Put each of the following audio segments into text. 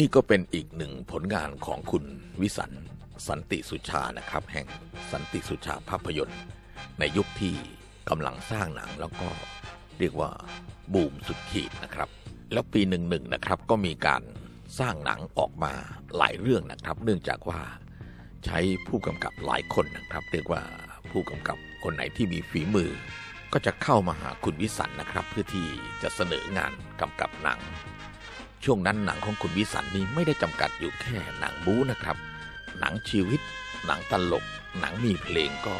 นี่ก็เป็นอีกหนึ่งผลงานของคุณวิสันสันติสุชานะครับ แห่งสันติสุชาภาพยนตร์ ในยุคที่กำลังสร้างหนังแล้วก็เรียกว่าบูมสุดขีดนะครับ แล้วปีหนึ่งหนึ่งนะครับก็มีการสร้างหนังออกมาหลายเรื่องนะครับ เนื่องจากว่าใช้ผู้กำกับหลายคนนะครับ เรียกว่าผู้กำกับคนไหนที่มีฝีมือ ก็จะเข้ามาหาคุณวิสันนะครับ เพื่อที่จะเสนองานกำกับหนัง ช่วงนั้นหนังของคุณวิสันนี้ไม่ได้จำกัดอยู่แค่หนังบู๊นะครับ หนังชีวิต หนังตลก หนังมีเพลงก็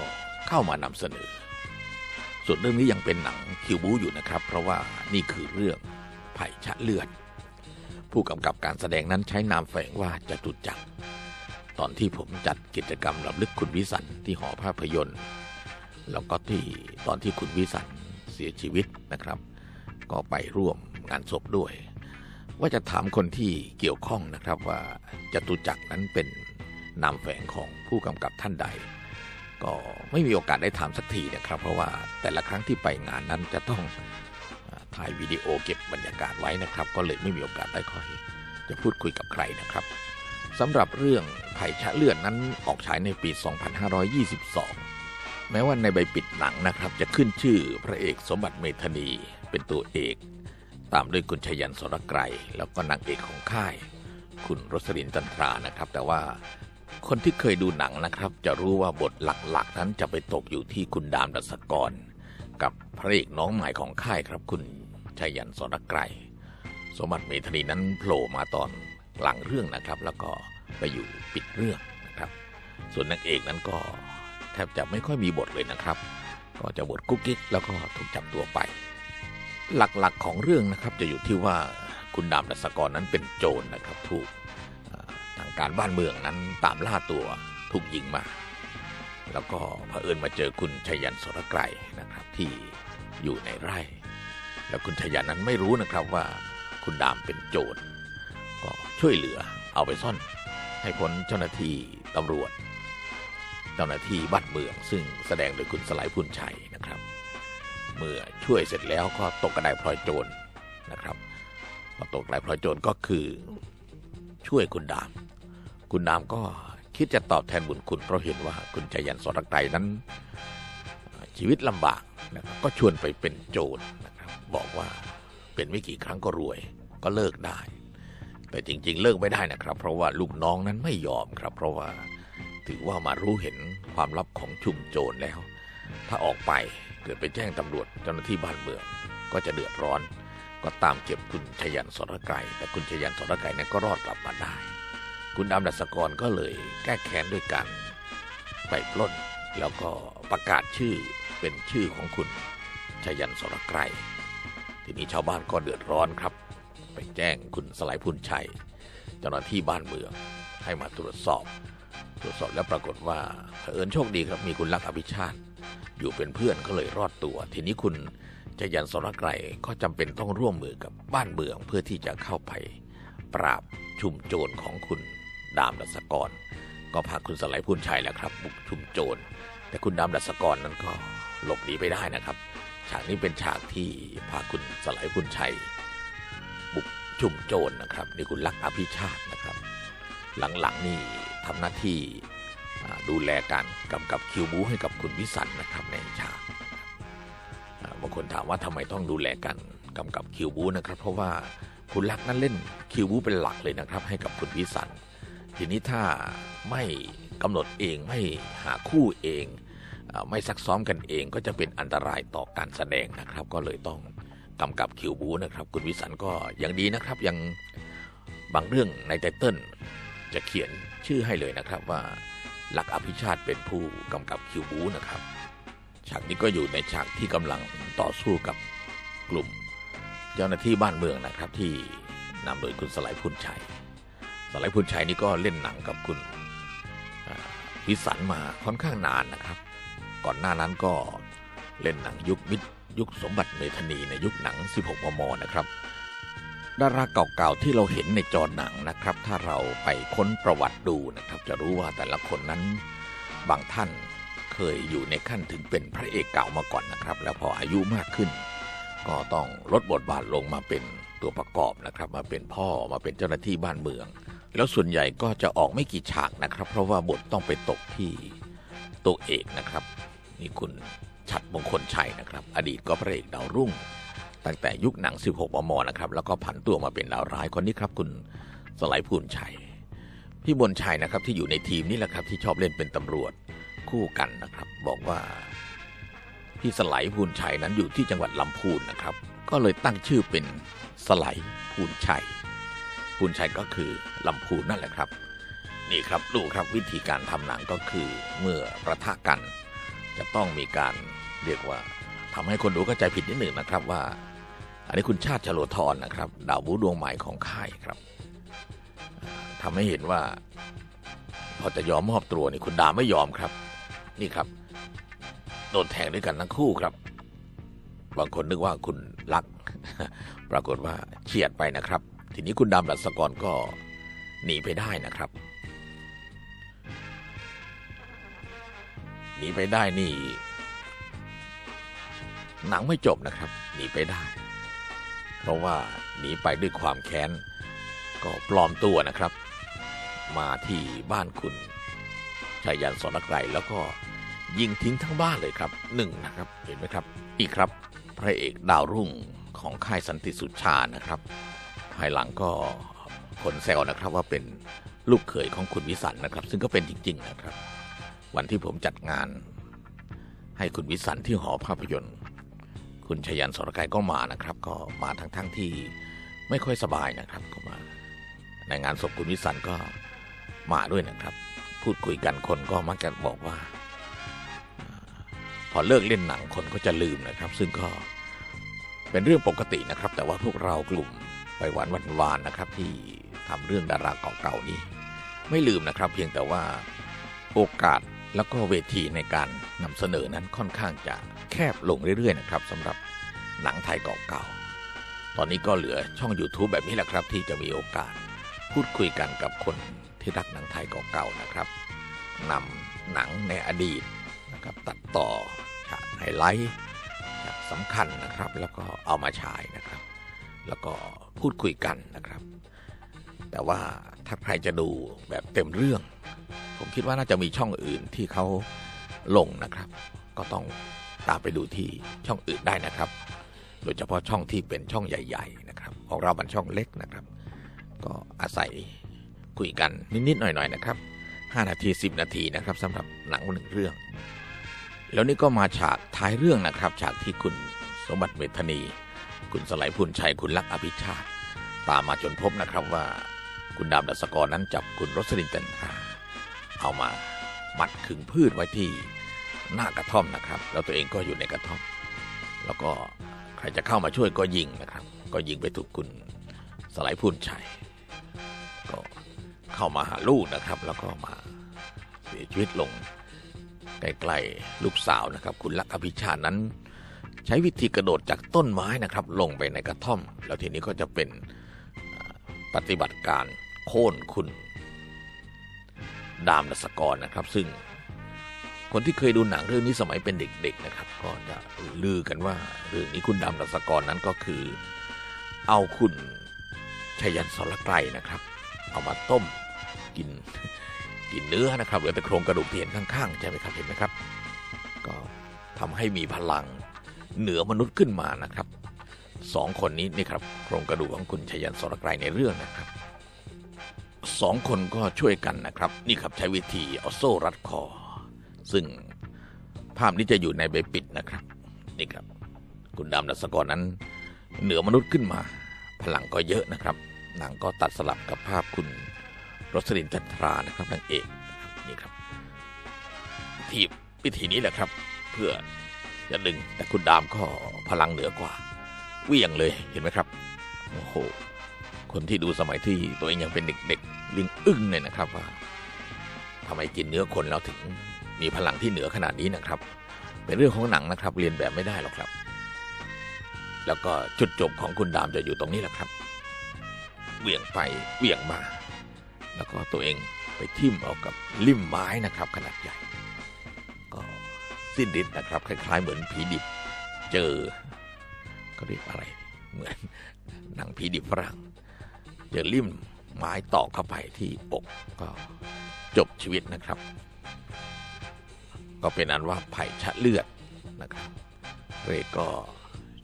เข้ามานำเสนอ ส่วนเรื่องนี้ยังเป็นหนังคิวบูอยู่นะครับ เพราะว่านี่คือเรื่องไผ่ชะเลือด ผู้กำกับการแสดงนั้นใช้นามแฝงว่าจตุจักรตอนที่ผมจัดกิจกรรมรำลึกคุณวิสันที่หอภาพยนตร์ แล้วก็ที่ตอนที่คุณวิสันเสียชีวิตนะครับ ก็ไปร่วมงานศพด้วย ว่าจะถามคนที่เกี่ยวข้องนะครับว่าจตุจักรนั้นเป็นนามแฝงของผู้กำกับท่านใด ก็ไม่มีโอกาสได้ถามสักทีนะครับ เพราะว่าแต่ละครั้งที่ไปงานนั้นจะต้องถ่ายวิดีโอเก็บบรรยากาศไว้นะครับ ก็เลยไม่มีโอกาสได้ค่อยจะพูดคุยกับใครนะครับสำหรับเรื่องไผ่ชะเลือดนั้นออกฉายในปี 2522 แม้ว่าในใบปิดหนังนะครับ จะขึ้นชื่อพระเอกสมบัติเมธนีเป็นตัวเอก ตามด้วยคุณชยันสรไกรแล้วก็นางเอกของค่าย คุณรสลินจันทรานะครับ แต่ว่าคนที่เคยดูหนังนะครับ จะรู้ว่าบทหลักๆ นั้นจะไปตกอยู่ที่คุณดามดัสกร กับพระเอกน้องใหม่ของค่ายครับ คุณชยันสรไกรสมบัติเมธนีนั้นโผล่มาตอนหลังเรื่องนะครับ แล้วก็ไปอยู่ปิดเรื่องนะครับ ส่วนนางเอกนั้นก็แทบจะไม่ค่อยมีบทเลยนะครับ ก็จะบทกุ๊กกิ๊กแล้วก็ถูกจับตัวไป หลักๆของเรื่องนะครับจะอยู่ที่ว่าคุณดามดัสกรนั้นเป็นโจรนะครับถูกทางการบ้านเมืองนั้นตามล่าตัวถูกยิงมา แล้วก็เผอิญมาเจอคุณชยันสรไกรนะครับที่อยู่ในไร่ แล้วคุณชยันนั้นไม่รู้นะครับว่าคุณดามเป็นโจรก็ช่วยเหลือเอาไปซ่อนให้พ้นเจ้าหน้าที่ตำรวจ เจ้าหน้าที่บ้านเมืองซึ่งแสดงโดยคุณสลายพุนชัยนะครับ มื่อช่วยเสร็จแล้วก็ตกกระไดพลอยโจรนะครับพอตกกระไดพลอยโจรก็คือช่วยคุณดาม คุณดามก็คิดจะตอบแทนบุญคุณเพราะเห็นว่าคุณชยันสรไกรนั้น ชีวิตลำบากนะครับก็ชวนไปเป็นโจรนะครับบอกว่าเป็นไม่กี่ครั้งก็รวยก็เลิกได้ แต่จริง ๆ เลิกไม่ได้นะครับ เพราะว่าลูกน้องนั้นไม่ยอมครับ เพราะว่าถือว่ามารู้เห็นความลับของชุมโจรแล้ว ถ้าออกไป เกิดไปแจ้งตำรวจเจ้าหน้าที่บ้านเมือง ก็จะเดือดร้อน ก็ตามเก็บคุณชยันสรไกรแต่คุณชยันสรไกรนั้นก็รอดกลับมาได้ คุณดำดัสกรก็เลยแก้แค้นด้วยการไปปล้นแล้วก็ประกาศชื่อเป็นชื่อของคุณชยันสรไกรทีนี้ชาวบ้านก็เดือดร้อนครับ ไปแจ้งคุณสลายพุนชัย เจ้าหน้าที่บ้านเมืองให้มาตรวจสอบ ตรวจสอบแล้วปรากฏว่าเผอิญโชคดีครับมีคุณลักษณ์อภิชาติ อยู่เป็นเพื่อนก็เลยรอดตัว ทีนี้คุณจยันสรไกรก็จำเป็นต้องร่วมมือกับบ้านเมืองเพื่อที่จะเข้าไป ปราบชุมโจรของคุณดามดัสกร ก็พาคุณสไลด์พูนชัยแหละครับ บุกชุมโจร แต่คุณดามดัสกรนั้นก็หลบหนีไปได้นะครับ ฉากนี้เป็นฉากที่พาคุณสไลด์พูนชัย บุกชุมโจรนะครับนี่คุณลักอภิชาตินะครับ หลังๆนี่ทำหน้าที่ ดูแลการกำกับคิวบูให้กับคุณวิสันนะครับในฉากบางคนถามว่าทำไมต้องดูแลกันกำกับคิวบูนะครับ เพราะว่าคุณลักษณ์นั้นเล่นคิวบูเป็นหลักเลยนะครับ ให้กับคุณวิสันทีนี้ถ้าไม่กำหนดเองไม่หาคู่เองไม่ซักซ้อมกันเองก็จะเป็นอันตรายต่อการแสดงนะครับ ก็เลยต้องกำกับคิวบูนะครับ คุณวิสันก็ยังดีนะครับยังบางเรื่องในไตเติ้ลจะเขียนชื่อให้เลยนะครับว่า หลักอภิชาติเป็นผู้กำกับคิวบูนะครับ ฉากนี้ก็อยู่ในฉากที่กำลังต่อสู้กับกลุ่ม เจ้าหน้าที่บ้านเมืองนะครับที่นำโดยคุณสไลด์พุนชัย สไลด์พุนชัยนี่ก็เล่นหนังกับคุณอ่าวิสันมาค่อนข้างนานนะครับ ก่อนหน้านั้นก็เล่นหนังยุคมิตรยุคสมบัติเมธนีในยุคหนัง 16 มมนะครับ ดาราเก่าๆที่เราเห็นในจอหนังนะครับ ถ้าเราไปค้นประวัติดูนะครับ จะรู้ว่าแต่ละคนนั้นบางท่านเคยอยู่ในขั้นถึงเป็นพระเอกเก่ามาก่อนนะครับ แล้วพออายุมากขึ้น ก็ต้องลดบทบาทลงมาเป็นตัวประกอบนะครับ มาเป็นพ่อมาเป็นเจ้าหน้าที่บ้านเมือง แล้วส่วนใหญ่ก็จะออกไม่กี่ฉากนะครับ เพราะว่าบทต้องไปตกที่ตัวเอกนะครับ นี่คุณชัดมงคลชัยนะครับ อดีตก็พระเอกดาวรุ่ง ตั้งแต่ยุคหนัง 16 มมนะครับ แล้วก็ผันตัวมาเป็นดาวร้ายคนนี้ครับ คุณสไลด์พูนชัย พี่บนชัยนะครับที่อยู่ในทีมนี่แหละครับ ที่ชอบเล่นเป็นตำรวจคู่กันนะครับ บอกว่าพี่สไลด์พูนชัยนั้นอยู่ที่จังหวัดลำพูนนะครับ ก็เลยตั้งชื่อเป็นสไลด์พูนชัยพูนชัยก็คือลำพูนนั่นแหละครับ นี่ครับดูครับวิธีการทำหนังก็คือเมื่อประทะกัน จะต้องมีการเรียกว่าทำให้คนดูเข้าใจผิดนิดหนึ่งนะครับว่า อันนี้คุณชาติชโลธรนะครับดาวบูดวงใหม่ของค่ายครับทำให้เห็นว่า พอจะยอมมอบตัวนี่คุณดาไม่ยอมครับ นี่ครับ โดนแทงด้วยกันทั้งคู่ครับ บางคนนึกว่าคุณรัก ปรากฏว่าเฉียดไปนะครับ ทีนี้คุณดำรัศกรก็หนีไปได้นะครับหนีไปได้นี่ หนังไม่จบนะครับหนีไปได้ เพราะว่าหนีไปด้วยความแค้น ก็ปลอมตัวนะครับ มาที่บ้านคุณชายันสอนไกรแล้วก็ยิงทิ้งทั้งบ้านเลยครับหนึ่งนะครับเห็นไหมครับ อีกครับ พระเอกดาวรุ่งของค่ายสันติสุชานะครับ ภายหลังก็คนแซวนะครับว่าเป็นลูกเขยของคุณวิสันนะครับ ซึ่งก็เป็นจริง ๆนะครับ วันที่ผมจัดงาน ให้คุณวิสันที่หอภาพยนตร์ คุณชยันสรกายก็มานะครับ ก็มาทั้งๆทที่ไม่ค่อยสบายนะครับก็มา ในงานศพคุณวิสันก็มาด้วยนะครับ พูดคุยกันคนก็มักจะบอกว่า พอเลิกเล่นหนังคนก็จะลืมนะครับ ซึ่งก็เป็นเรื่องปกตินะครับ แต่ว่าพวกเรากลุ่มไปหวานวันวานนะครับ ที่ทำเรื่องดาราเก่าๆนี้ ไม่ลืมนะครับ เพียงแต่ว่าโอกาสแล้วก็เวทีในการนำเสนอนั้นค่อนข้างจะ แคบลงเรื่อยๆนะครับสำหรับหนังไทยเก่าๆ ตอนนี้ก็เหลือช่อง YouTube แบบนี้แหละครับ ที่จะมีโอกาสพูดคุยกันกับคนที่รักหนังไทยเก่าๆนะครับนำหนังในอดีตนะครับตัดต่อฉากไฮไลท์ฉากสำคัญนะครับ แล้วก็เอามาฉายนะครับ แล้วก็พูดคุยกันนะครับ แต่ว่าถ้าใครจะดูแบบเต็มเรื่อง ผมคิดว่าน่าจะมีช่องอื่นที่เขาลงนะครับ ก็ต้อง ตามไปดูที่ช่องอื่นได้นะครับ โดยเฉพาะช่องที่เป็นช่องใหญ่ ๆ นะครับ ของเรามันช่องเล็กนะครับ ก็อาศัยคุยกันนิดๆหน่อยๆนะครับ 5 นาที 10 นาทีนะครับสำหรับหนังหนึ่งเรื่อง แล้วนี่ก็มาฉากท้ายเรื่องนะครับ ฉากที่คุณสมบัติเมธานี คุณสไลพุนชัยคุณลักษณ์อภิชาติ ตามมาจนพบนะครับว่าคุณดาบดัสกรนั้นจับคุณรสลินจันทราเอามามัดขึงพืชไว้ที่ หน้ากระท่อมนะครับ แล้วตัวเองก็อยู่ในกระท่อม แล้วก็ใครจะเข้ามาช่วยก็ยิงนะครับ ก็ยิงไปถูกคุณสไลด์พุ่นชัยก็เข้ามาหาลูกนะครับ แล้วก็มาเสียชีวิตลงใกล้ๆลูกสาวนะครับ คุณลักอภิชานั้น ใช้วิธีกระโดดจากต้นไม้นะครับ ลงไปในกระท่อม แล้วทีนี้ก็จะเป็นปฏิบัติการโค่นคุณ ดามนสกรนะครับ ซึ่ง คนที่เคยดูหนังเรื่องนี้สมัยเป็นเด็กๆนะครับ ก็จะลือกันว่าเรื่องนี้คุณดามนัสกรนั้นก็คือ เอาคุณชยันสรไกรนะครับ เอามาต้มกินกินเนื้อนะครับเหลือแต่โครงกระดูกที่เห็นข้างๆใช่ไหมครับเห็นไหมครับ ก็ทำให้มีพลังเหนือมนุษย์ขึ้นมานะครับสองคนนี้นี่ครับโครงกระดูกของคุณชยันสรไกรในเรื่องนะครับสองคนก็ช่วยกันนะครับ นี่ครับใช้วิธีเอาโซ่รัดคอ ซึ่งภาพนี้จะอยู่ในใบปิดนะครับ นี่ครับ คุณดำดัสกรนั้น เหนือมนุษย์ขึ้นมา พลังก็เยอะนะครับหนังก็ตัดสลับกับภาพคุณรสลินจันทรานะครับนางเอกนี่ครับที่วิธีนี้แหละครับ เพื่อจะดึงแต่คุณดามก็พลังเหนือกว่าเวี่ยงเลยเห็นไหมครับโอ้โหคนที่ดูสมัยที่ตัวเองยังเป็นเด็กๆลิงอึ้งเลยนะครับว่าทำไมกินเนื้อคนแล้วถึง มีพลังที่เหนือขนาดนี้นะครับ เป็นเรื่องของหนังนะครับ เรียนแบบไม่ได้หรอกครับ แล้วก็จุดจบของคุณดามจะอยู่ตรงนี้แหละครับเหวี่ยงไปเหวี่ยงมา แล้วก็ตัวเองไปทิ่มเอากับลิ่มไม้นะครับ ขนาดใหญ่ ก็สิ้นฤทธิ์นะครับ คล้าย ๆ เหมือนผีดิบ เจอก็เรียกอะไร เหมือนหนังผีดิบฝรั่งเจอลิ่มไม้ตอกเข้าไปที่อกก็จบชีวิตนะครับ ก็เป็นอันว่าไผ่ชะเลือดนะครับเรกก็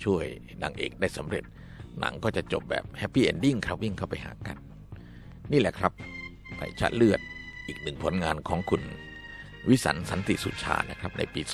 ช่วยนางเอกได้สำเร็จ หนังก็จะจบแบบแฮปปี้เอนดิ้งครับวิ่งเข้าไปหากัน นี่แหละครับไผ่ชะเลือดอีกหนึ่งผลงานของคุณ วิสันสันติสุชานะครับในปี 2522